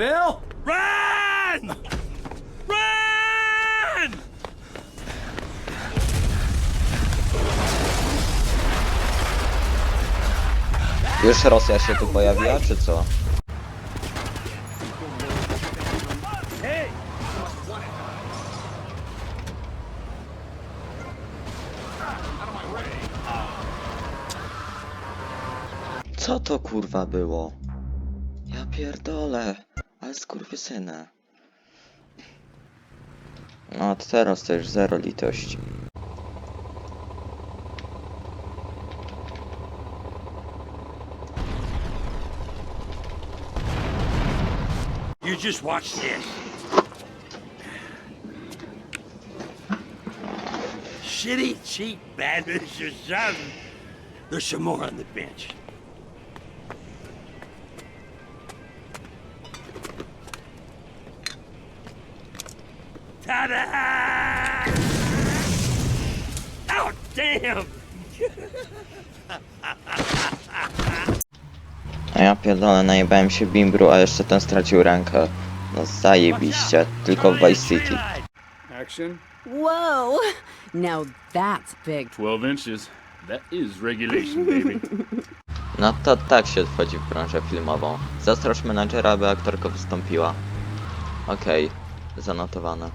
Bill? Run! Run! Już Rosja się tu pojawiła, czy co? Co to kurwa było? Ja pierdolę, ale skurwysyna. No teraz już zero litości. You just watch this. Shitty, cheap bandits or something. There's some more on the bench. Ta-da! Oh, damn! A ja pierdolę, najebałem się bimbru, a jeszcze ten stracił rękę. No zajebiście, tylko w Vice City. Action. Whoa! Now that's big. 12 inches. That is regulation, baby. No to tak się wchodzi w branżę filmową. Zastrasz menadżera, aby aktorka wystąpiła. Okej, zanotowane.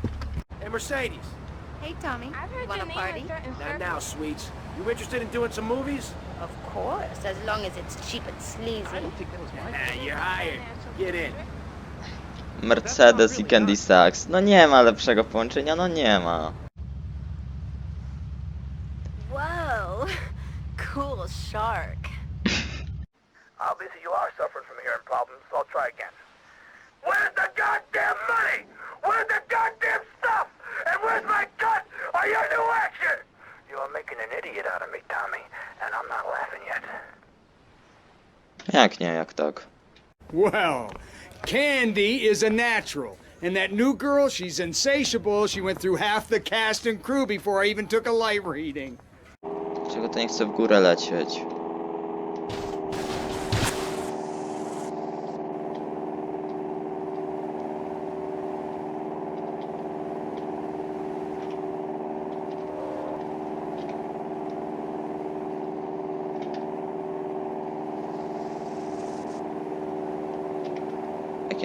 Hey, Mercedes. Hey, Tommy. I've heard Wanna your name party? Not now, sweets. You interested in doing some movies? Of course, as long as it's cheap and sleazy. Ah, you're hired. Get in. Mercedes i Candy Sachs. No nie ma lepszego połączenia, no nie ma. Whoa! Cool shark. Obviously, you are suffering from hearing problems, so I'll try again. Where's the goddamn Jak nie, jak tak. Well, Candy is a natural. And that new girl, she's insatiable. She went through half the cast and crew before I even took a light reading. Czego to nie chce w górę lecieć?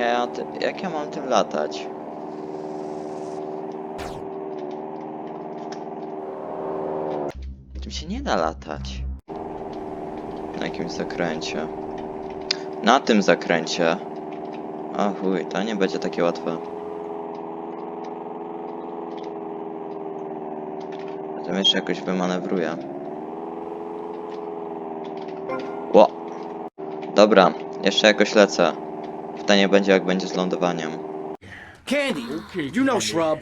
Ja, jak ja mam tym latać? Tym się nie da latać. Na jakimś zakręcie. Na tym zakręcie. O chuj, to nie będzie takie łatwe. Potem jeszcze jakoś wymanewruję. Ło! Dobra, jeszcze jakoś lecę. Pytanie będzie jak będzie z lądowaniem. Candy, you know Shrub.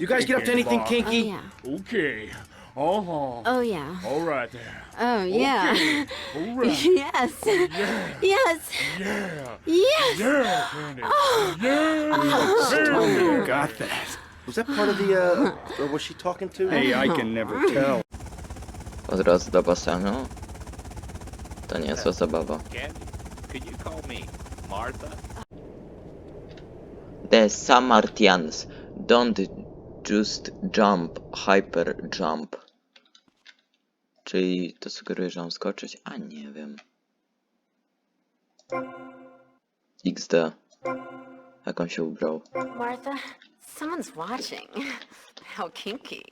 You guys get up to anything Oh kinky? yeah. Okay. Uh-huh. Oh yeah. All right there. Oh yeah. All right. yes. Yes. Yeah. Yes. Yeah, Candy. Yeah. You got that. Was that part of the, uh, or was she talking to? Hey, I can never tell. Od razu do basenu. To nie jest zła zabawa. Candy, could you call me Martha? The Samartians don't just jump, hyper jump. Czyli to sugeruje, że mam skoczyć? A nie wiem. XD. Jak on się ubrał? Martha, someone's watching. How kinky.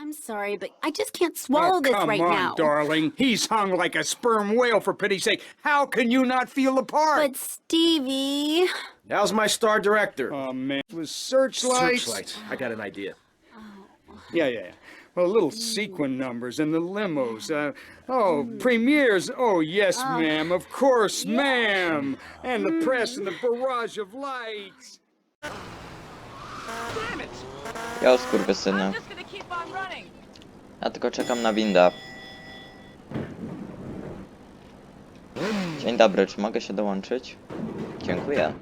I'm sorry, but I just can't swallow oh, this come right on, now. darling. He's hung like a sperm whale, for pity's sake. How can you not feel the part? But Stevie. How's my star director? Oh, man. It was searchlights. Searchlights. I got an idea. Yeah, yeah, yeah. Well, little sequin numbers and the limos. Uh, oh, premieres. Oh, yes, ma'am. Of course, ma'am. And the press and the barrage of lights. Ja skurwysyny. Just gonna keep on running. Ja tylko czekam na winda. Dzień dobry, czy mogę się dołączyć? Dziękuję.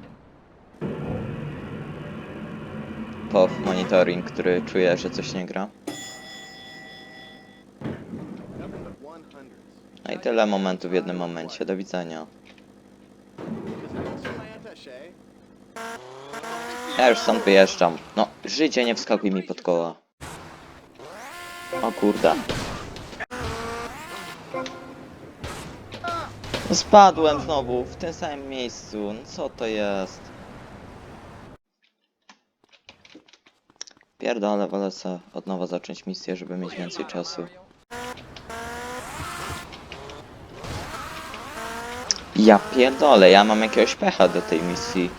POW monitoring, który czuje, że coś nie gra. No i tyle momentów w jednym momencie. Do widzenia. Ja już stąd wyjeżdżam. No, życie nie wskakuj mi pod koła. O kurde. No spadłem znowu w tym samym miejscu. No co to jest? Pierdolę, wolę sobie od nowa zacząć misję, żeby mieć więcej czasu. Ja pierdolę, ja mam jakiegoś pecha do tej misji.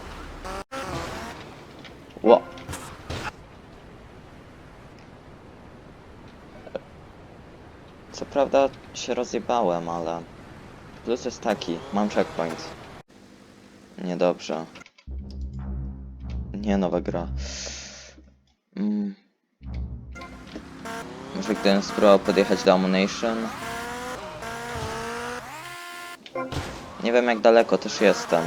Co prawda się rozjebałem, ale... Plus jest taki, mam checkpoint. Niedobrze. Nie nowa gra. Mm. Może gdybym spróbował podjechać do Ammunition? Nie wiem jak daleko też jestem.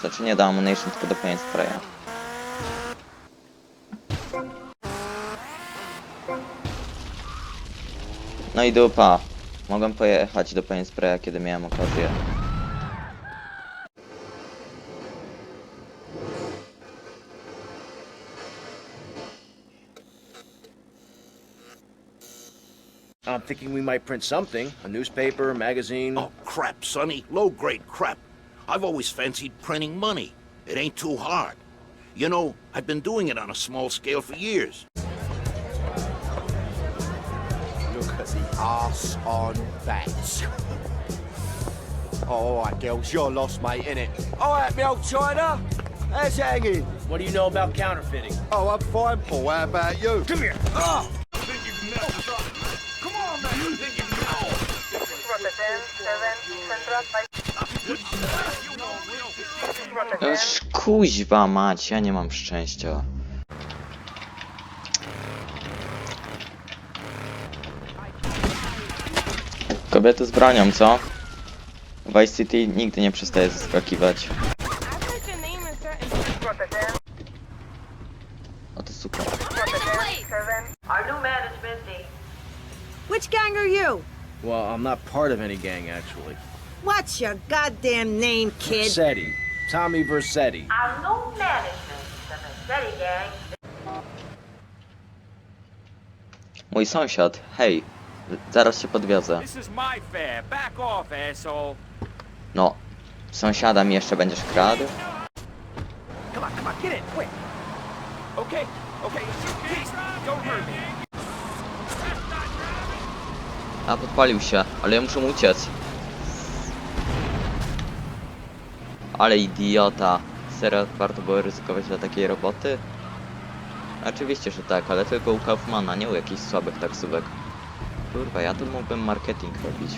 Znaczy nie do Ammunition, tylko do Paint No i dupa. Mogłem pojechać do Painspraya, kiedy miałem okazję. I'm thinking we might print something a newspaper, a magazine. Oh, crap, Sonny. Low-grade crap. I've always fancied printing money. It ain't too hard. You know, I've been doing it on a small scale for years. Look at the arse on that. Oh, all right, girls, you're lost, mate, innit? All right, me old China. How's hanging? What do you know about counterfeiting? Oh, I'm fine, Paul. How about you? Come here. Ah! Oh. Już kuźwa mać, ja nie mam szczęścia. Kobiety z bronią, co? Vice City nigdy nie przestaje zaskakiwać. O to super. Which gang are you? Well, I'm not part of any gang, actually. What's your goddamn name, kid? Versetti. Tommy Versetti. Our new management, the Massetti gang, Mój sąsiad, hej, zaraz się podwiozę. No, sąsiada mi jeszcze będziesz kradł? A, podpalił się, ale ja muszę mu uciec. Ale idiota. Serio warto było ryzykować dla takiej roboty? Oczywiście, że tak, ale tylko u Kaufmana, nie u jakichś słabych taksówek. Kurwa, ja tu mógłbym marketing robić.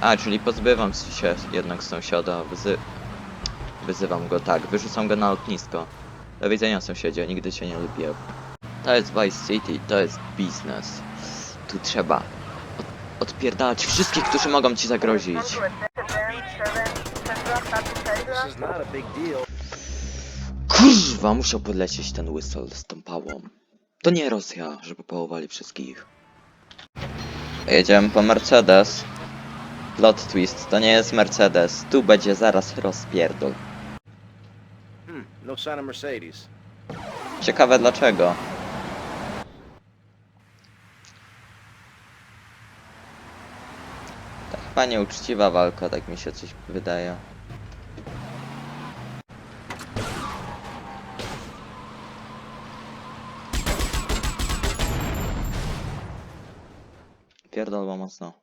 A, czyli pozbywam się jednak sąsiada, wyzy... Wyzywam go, tak, wyrzucam go na lotnisko. Do widzenia sąsiedzie, nigdy cię nie lubię. To jest Vice City, to jest biznes. Tu trzeba od, odpierdalać wszystkich, którzy mogą ci zagrozić. Kurwa, musiał podlecieć ten whistle z tą pałą. To nie Rosja, żeby połowali wszystkich. Jedziemy po Mercedes. Plot twist, to nie jest Mercedes. Tu będzie zaraz rozpierdol. Hmm, no sign of Mercedes. Ciekawe dlaczego. To chyba nieuczciwa walka, tak mi się coś wydaje. Mocno.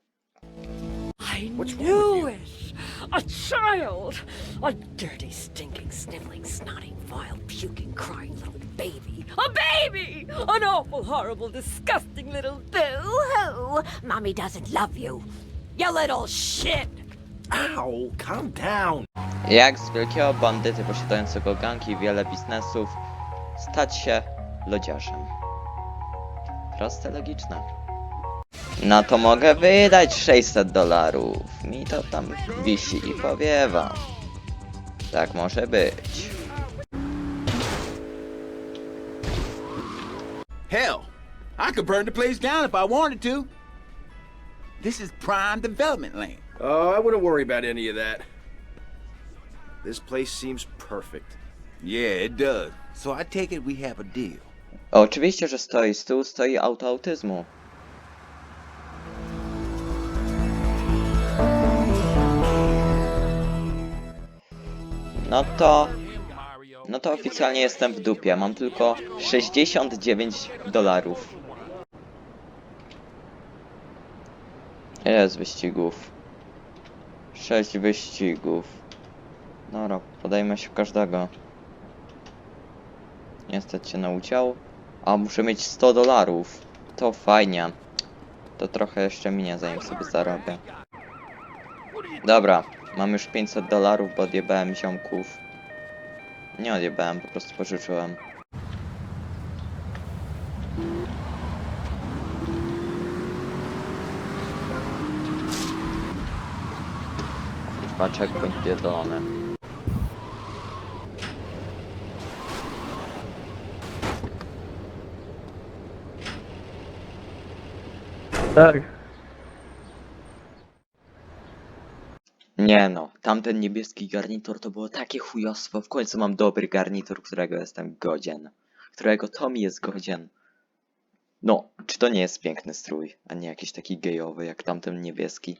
I knew it! A child! A dirty, stinking, sniveling, snotting, vile, puking, crying little baby. A baby! An awful, horrible, disgusting little boo-hoo! Mommy doesn't love you. You little shit! Ow, calm down. Jak z wielkiego bandyty posiadającego ganki i wiele biznesów stać się lodziarzem? Proste, logiczne. Na to mogę wydać 600 dolarów. Mi to tam wisi i powiewa. Tak może być. Hell, I could burn the place down if I wanted to. This is prime development land. Oh, I wouldn't worry about any of that. This place seems perfect. Yeah, it does. So I take it we have a deal. Oczywiście, że stoi. Tyłu stoi auto autyzmu. No to... No to oficjalnie jestem w dupie. Mam tylko 69 dolarów. Ile jest wyścigów? 6 wyścigów. Dobra, podajmy się każdego. Nie stać się na udział. A muszę mieć 100 dolarów. To fajnie. To trochę jeszcze minie zanim sobie zarobię. Dobra, mam już 500 dolarów, bo odjebałem ziomków. Nie odjebałem, po prostu pożyczyłem. Kurwa, checkpoint pierdolony. Tak. Nie no, tamten niebieski garnitur to było takie chujostwo. W końcu mam dobry garnitur, którego jestem godzien. Którego Tommy jest godzien. No, czy to nie jest piękny strój, a nie jakiś taki gejowy jak tamten niebieski?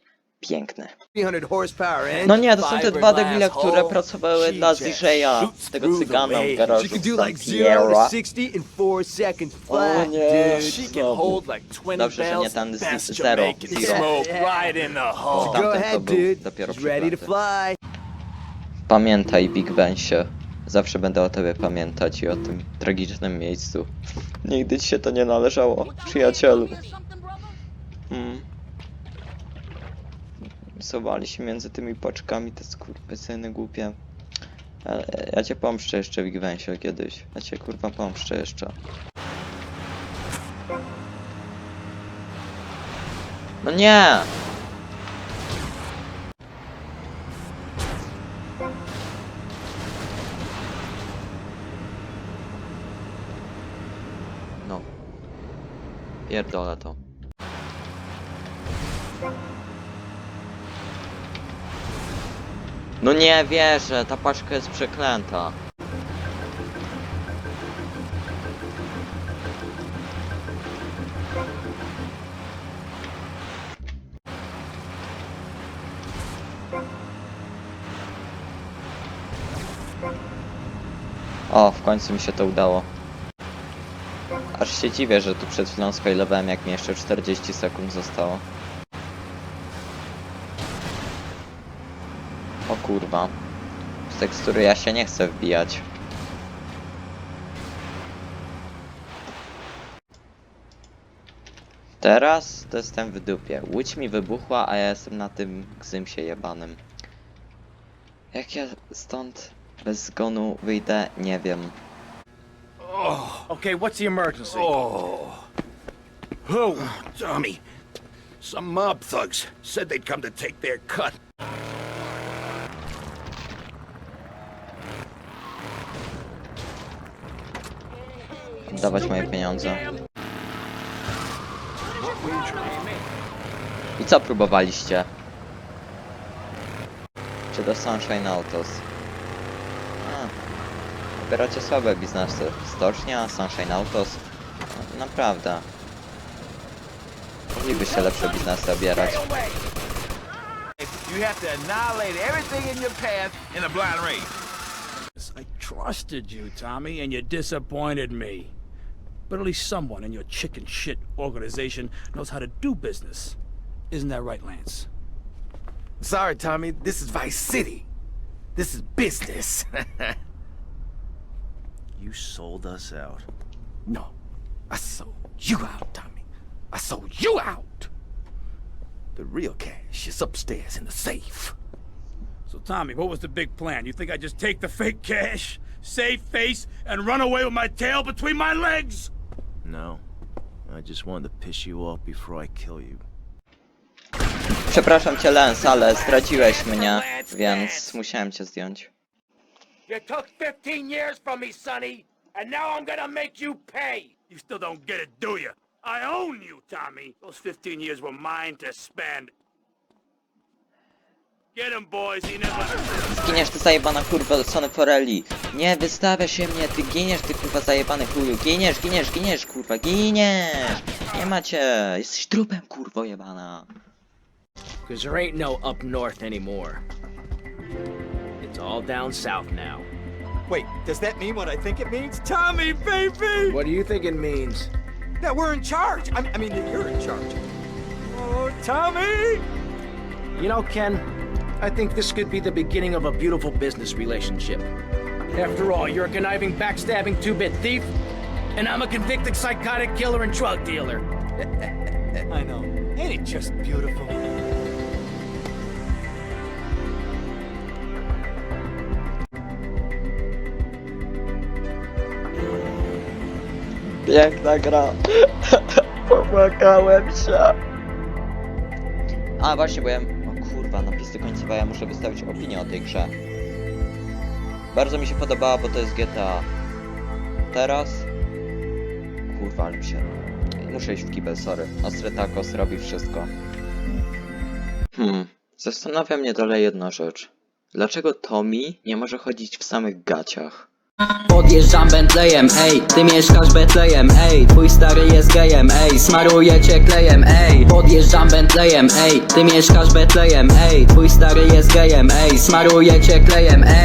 Piękny. 300 horsepower engine, No nie, to są te dwa debile, które pracowały dla shoots tego cygana w garażu She can do like San 0 Piero. to 60 in 4 seconds flat, nie, znowu. hold like 20 Dobrze, że nie ten z- zero, zero. Tamten to był dopiero fly. Pamiętaj, Big Bensie. Zawsze będę o tobie pamiętać i o tym tragicznym miejscu. Nigdy ci się to nie należało, przyjacielu. Sowali się między tymi paczkami te skurwysyny głupie. Ale ja cię pomszczę jeszcze, Big Bensie, kiedyś. Ja cię kurwa pomszczę jeszcze. No nie! No. Pierdolę to. No nie wierzę, ta paczka jest przeklęta. O, w końcu mi się to udało. Aż się dziwię, że tu przed chwilą sfailowałem, jak mi jeszcze 40 sekund zostało. Kurwa. Z tekstury ja się nie chcę wbijać. Teraz to jestem w dupie. Łódź mi wybuchła, a ja jestem na tym gzymsie jebanym. Jak ja stąd bez zgonu wyjdę, nie wiem. Okay, what's the emergency? Oh. Oh, Tommy. Some mob thugs said they'd come to take their cut. Dawać moje pieniądze. I co próbowaliście? Czy do Sunshine Autos? A, wybieracie słabe biznesy. Stocznia, Sunshine Autos. Naprawdę. Moglibyście lepsze biznesy obierać. You have to annihilate everything in your path in a blind race. I trusted you, Tommy, and you disappointed me. But at least someone in your chicken shit organization knows how to do business. Isn't that right, Lance? Sorry, Tommy. This is Vice City. This is business. You sold us out. No. I sold you out, Tommy. I sold you out. The real cash is upstairs in the safe. So, Tommy, what was the big plan? You think I just take the fake cash, save face, and run away with my tail between my legs? No. I just wanted to piss you off before I kill you. Przepraszam cię, Lens, ale zdradziłeś mnie, więc musiałem cię zdjąć. You took 15 years from me, Sonny, and now I'm gonna make you pay. You still don't get it, do you? I own you, Tommy. Those 15 years were mine to spend. Zginiesz ty zajebana kurwa Sony Forelli. Nie wystawiasz się mnie, ty giniesz, ty kurwa zajebany chuju. Giniesz, giniesz, giniesz, kurwa, giniesz! Nie macie! Jesteś trupem, kurwo jebana. Because there ain't no up north anymore. It's all down south now. Wait, does that mean what I think it means? Tommy, baby! What do you think it means? That we're in charge. I, I mean, that you're in charge. Oh, Tommy! You know, Ken, I think this could be the beginning of a beautiful business relationship. After all, you're a conniving, backstabbing two-bit thief, and I'm a convicted psychotic killer and drug dealer. I know. Ain't it just beautiful? Piękna gra. Popłakałem się. A właśnie, bo kurwa, napisy końcowe, ja muszę wystawić opinię o tej grze. Bardzo mi się podobała, bo to jest GTA. Teraz... Kurwa, mi się... Muszę iść w kibel, sorry. Ostry Tacos robi wszystko. Hmm, zastanawia mnie dalej jedna rzecz. Dlaczego Tommy nie może chodzić w samych gaciach? Podjeżdżam Bentleyem, ej, ty mieszkasz Betlejem, ej Twój stary jest gejem, ej, smaruje cię klejem, ej. Podjeżdżam Bentleyem, ej, ty mieszkasz Betlejem, ej Twój stary jest gejem, ej, smaruje cię klejem, ej